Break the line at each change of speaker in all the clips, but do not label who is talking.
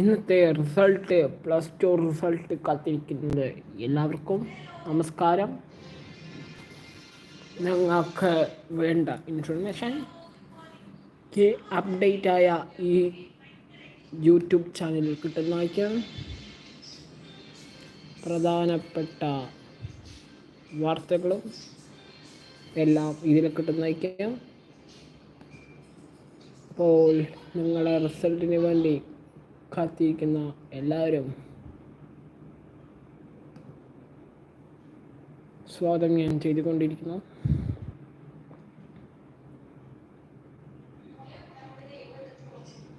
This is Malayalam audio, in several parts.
ഇന്നത്തെ റിസൾട്ട് പ്ലസ് ടു റിസൾട്ട് കാത്തിരിക്കുന്നത് എല്ലാവർക്കും നമസ്കാരം. ഞങ്ങൾക്ക് വേണ്ട ഇൻഫർമേഷൻ അപ്ഡേറ്റ് ആയ ഈ യൂട്യൂബ് ചാനലിൽ കിട്ടുന്നതായിരിക്കും. പ്രധാനപ്പെട്ട വാർത്തകളും എല്ലാം ഇതിൽ കിട്ടുന്നതായിരിക്കും. അപ്പോൾ നിങ്ങളുടെ റിസൾട്ടിന് വേണ്ടി കാത്തിരിക്കുന്ന എല്ലാവരും സ്വാഗതം ഞാൻ ചെയ്തുകൊണ്ടിരിക്കുന്നു.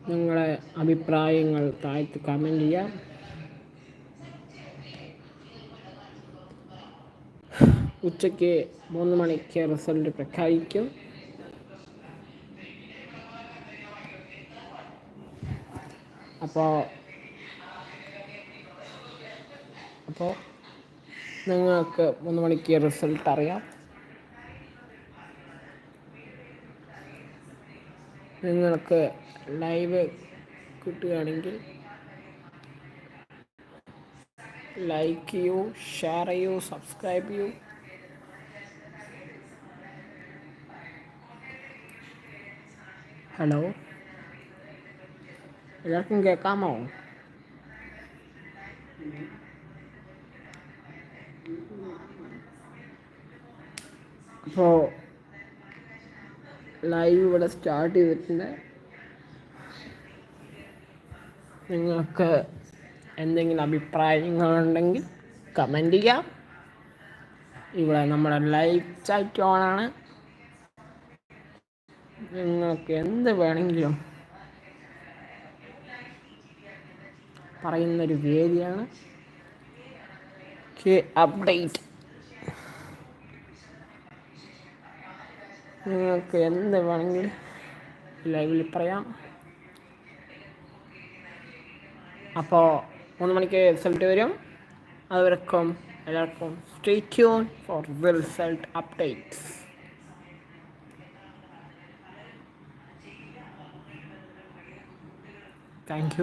നിങ്ങളെ അഭിപ്രായങ്ങൾ താഴ്ത്ത് കമന്റ് ചെയ്യാം. ഉച്ചയ്ക്ക് മൂന്ന് മണിക്ക് റിസൾട്ട് പ്രഖ്യാപിക്കും. അപ്പോൾ അപ്പോൾ നിങ്ങൾക്ക് മൂന്ന് മണിക്ക് റിസൾട്ട് അറിയാം. നിങ്ങൾക്ക് ലൈവ് കിട്ടുകയാണെങ്കിൽ ലൈക്ക് ചെയ്യൂ ഷെയർ ചെയ്യൂ സബ്സ്ക്രൈബ് ചെയ്യൂ. ഹലോ എല്ലാവർക്കും കേൾക്കാമോ? അപ്പോൾ ലൈവ് ഇവിടെ സ്റ്റാർട്ട് ചെയ്തിട്ടുണ്ട്. നിങ്ങൾക്ക് എന്തെങ്കിലും അഭിപ്രായങ്ങളുണ്ടെങ്കിൽ കമന്റ് ചെയ്യാം. ഇവിടെ നമ്മുടെ ലൈവ് ചാറ്റ് ഓണാണ് നിങ്ങൾക്ക് എന്ത് വേണമെങ്കിലും പറയുന്നൊരു വേദിയാണ്. കെ അപ്ഡേറ്റ് നിങ്ങൾക്ക് എന്ത് വേണമെങ്കിലും ലൈവിൽ പറയാം. അപ്പോൾ മൂന്ന് മണിക്ക് റിസൾട്ട് വരും. അതുവരെക്കും എല്ലാവർക്കും stay tune for result updates thank you